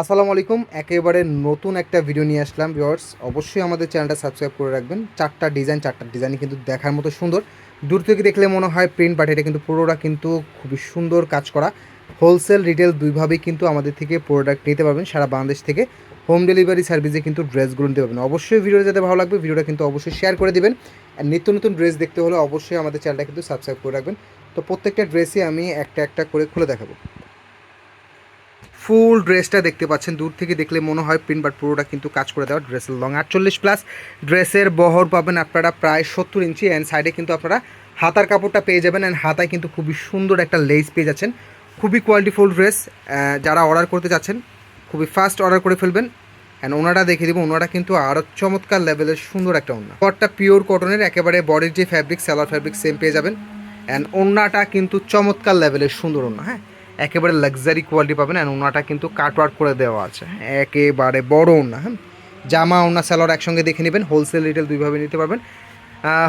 আসসালামু আলাইকুম। একেবারে নতুন একটা ভিডিও নিয়ে আসলাম ভিউয়ার্স অবশ্যই আমাদের চ্যানেলটা সাবস্ক্রাইব করে রাখবেন। চারটা ডিজাইন চারটা ডিজাইন কিন্তু দেখার মতো সুন্দর। দূর থেকে দেখলে মনে হয় প্রিন্ট বাট এটা কিন্তু পুরোটা কিন্তু খুবই সুন্দর কাজ করা। হোলসেল রিটেল দুইভাবেই কিন্তু আমাদের থেকে প্রোডাক্ট নিতে পারবেন। সারা বাংলাদেশ থেকে হোম ডেলিভারি সার্ভিসে কিন্তু ড্রেসগুলো নিতে পারবেন। অবশ্যই ভিডিওটা যাতে ভালো লাগবে ভিডিওটা কিন্তু অবশ্যই শেয়ার করে দেবেন। আর নিত্য নতুন ড্রেস দেখতে হলে অবশ্যই আমাদের চ্যানেলটা কিন্তু সাবস্ক্রাইব করে রাখবেন। তো প্রত্যেকটা ড্রেসই আমি একটা একটা করে খুলে দেখাবো। ফুল ড্রেসটা দেখতে পাচ্ছেন। দূর থেকে দেখলে মনে হয় প্রিন্ট, বাট পুরোটা কিন্তু কাজ করে দেওয়া ড্রেসের লং। আটচল্লিশ প্লাস ড্রেসের বহর পাবেন আপনারা প্রায় সত্তর ইঞ্চি। অ্যান্ড সাইডে কিন্তু আপনারা হাতার কাপড়টা পেয়ে যাবেন। অ্যান্ড হাতায় কিন্তু খুবই সুন্দর একটা লেস পেয়ে যাচ্ছেন। খুবই কোয়ালিটিফুল ড্রেস যারা অর্ডার করতে যাচ্ছেন খুবই ফাস্ট অর্ডার করে ফেলবেন। অ্যান্ড ওনাটা দেখে দেবো। ওনারা কিন্তু আরও চমৎকার লেভেলের সুন্দর একটা ওনা পরটা পিওর কটনের একেবারে বডির যে ফ্যাব্রিক স্যালার ফ্যাব্রিক সেম পেয়ে যাবেন। অ্যান্ড ওনাটা কিন্তু চমৎকার লেভেলের সুন্দর ওনা হ্যাঁ? একেবারে লাক্সারি কোয়ালিটি পাবেন অ্যান্ড ওনাটা কিন্তু কাটওয়ার্ক করে দেওয়া আছে। একেবারে বড় ওনা হ্যাঁ? জামা ওনা স্যালোর একসঙ্গে দেখে নেবেন হোলসেল রিটেল দুইভাবে নিতে পারবেন।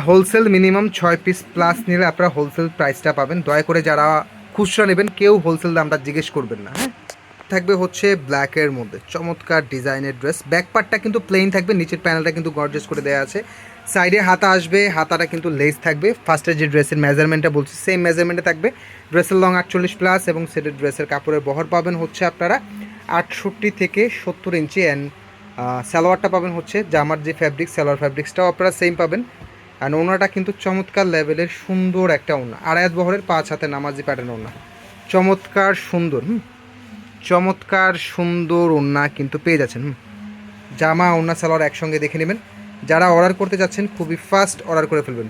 হোলসেল মিনিমাম ছয় পিস প্লাস নিলে আপনারা হোলসেল প্রাইসটা পাবেন। দয়া করে যারা খুচরা নেবেন, কেউ হোলসেল দামটা জিজ্ঞেস করবেন না হ্যাঁ? থাকবে হচ্ছে ব্ল্যাকের মধ্যে। চমৎকার ডিজাইনের ড্রেস ব্যাক পার্টটা কিন্তু প্লেন থাকবে, নিচের প্যানেলটা কিন্তু গর্জেস করে দেওয়া আছে। সাইডে হাতা আসবে, হাতাটা কিন্তু লেস থাকবে। ফার্স্টের যে ড্রেসের মেজারমেন্টটা বলছি সেম মেজারমেন্টে থাকবে। ড্রেসের লং আটচল্লিশ প্লাস এবং সেটের ড্রেসের কাপড়ের বহর পাবেন হচ্ছে আপনারা আটষট্টি থেকে সত্তর ইঞ্চি অ্যান্ড সালোয়ারটা পাবেন হচ্ছে জামার যে ফ্যাব্রিক সালোয়ার ফ্যাব্রিক্সটাও আপনারা সেম পাবেন। অ্যান্ড ওনাটা কিন্তু চমৎকার লেভেলের সুন্দর একটা ওনা। আড়ায়াত বহরের, পাঁচ হাতে নামাজি প্যাটার্ন ওনা। চমৎকার সুন্দর, হুম। চমৎকার, সুন্দর ওড়না কিন্তু পেয়ে যাচ্ছেন জামা, ওড়না, সালোয়ার একসঙ্গে দেখে নেবেন। যারা অর্ডার করতে যাচ্ছেন, খুবই ফাস্ট অর্ডার করে ফেলবেন।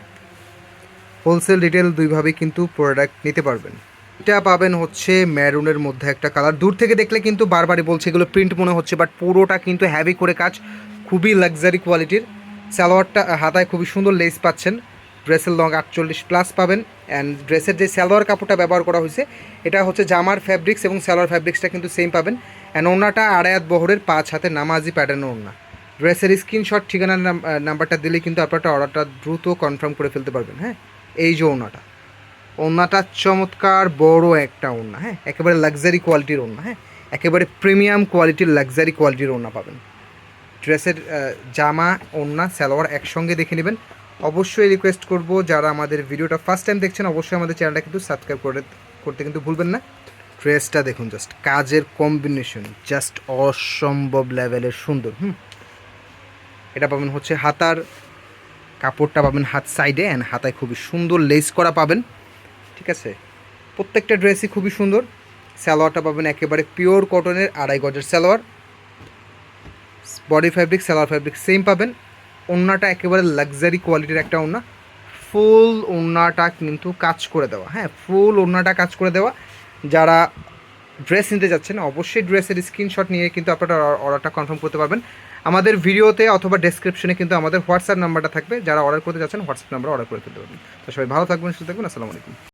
হোলসেল রিটেল দুইভাবেই কিন্তু প্রোডাক্ট নিতে পারবেন। এটা পাবেন হচ্ছে ম্যারুনের মধ্যে একটা কালার দূর থেকে দেখলে কিন্তু বারবারই বলছে, এগুলো প্রিন্ট মনে হচ্ছে বাট পুরোটা কিন্তু হ্যাভি করে কাজ। খুবই লাক্সারি কোয়ালিটির সালোয়ারটা, হাতায় খুবই সুন্দর লেস পাচ্ছেন। ড্রেসের লং আটচল্লিশ প্লাস পাবেন অ্যান্ড ড্রেসের যে সালোয়ার কাপড়টা ব্যবহার করা হয়েছে, এটা হচ্ছে জামার ফ্যাব্রিক্স এবং সালোয়ার ফ্যাব্রিক্সটা কিন্তু সেম পাবেন অ্যান্ড ওনাটা আড়ায়াত বহরের পাঁচ হাতে নামাজি প্যাটার্নের ওনা ড্রেসের স্ক্রিনশট ঠিকানার নাম- নাম্বারটা দিলে কিন্তু আপনারা অর্ডারটা দ্রুত কনফার্ম করে ফেলতে পারবেন হ্যাঁ? এই যে ওনাটা ওনাটা চমৎকার, বড় একটা ওনা হ্যাঁ? একেবারে লাক্সারি কোয়ালিটির ওনা হ্যাঁ? একেবারে প্রিমিয়াম কোয়ালিটির লাক্সারি কোয়ালিটির ওনা পাবেন। ড্রেসের জামা, ওড়না, সালোয়ার একসঙ্গে দেখে নেবেন। অবশ্যই রিকোয়েস্ট করব, যারা আমাদের ভিডিওটা ফার্স্ট টাইম দেখছেন, অবশ্যই আমাদের চ্যানেলটা কিন্তু সাবস্ক্রাইব করে করতে কিন্তু ভুলবেন না। ড্রেসটা দেখুন জাস্ট কাজের কম্বিনেশন জাস্ট অসম্ভব লেভেলের সুন্দর, হুম? এটা পাবেন হচ্ছে হাতার, কাপড়টা পাবেন হাত সাইডে অ্যান্ড হাতায় খুবই সুন্দর লেস করা পাবেন, ঠিক আছে? প্রত্যেকটা ড্রেসই খুবই সুন্দর। সালোয়ারটা পাবেন একেবারে পিওর কটনের আড়াই গজের salwar. Body fabric salwar fabric same পাবেন। ওড়নাটা একেবারে লাক্সারি কোয়ালিটির একটা ওড়না ফুল ওড়নাটা কিন্তু কাজ করে দেওয়া। হ্যাঁ ফুল ওড়নাটা কাজ করে দেওয়া। যারা ড্রেস নিতে যাচ্ছেন, অবশ্যই ড্রেসের স্ক্রিনশট নিয়ে কিন্তু আপনারা অর্ডারটা কনফার্ম করতে পারবেন। আমাদের ভিডিওতে অথবা ডেসক্রিপশনে কিন্তু আমাদের হোয়াটসঅ্যাপ নাম্বারটা থাকবে। যারা অর্ডার করতে যাচ্ছেন হোয়াটসঅ্যাপ নাম্বার অর্ডার করে ফেলতে পারবেন। তো সবাই ভালো থাকবেন, সুস্থ থাকবেন। আসসালামু আলাইকুম।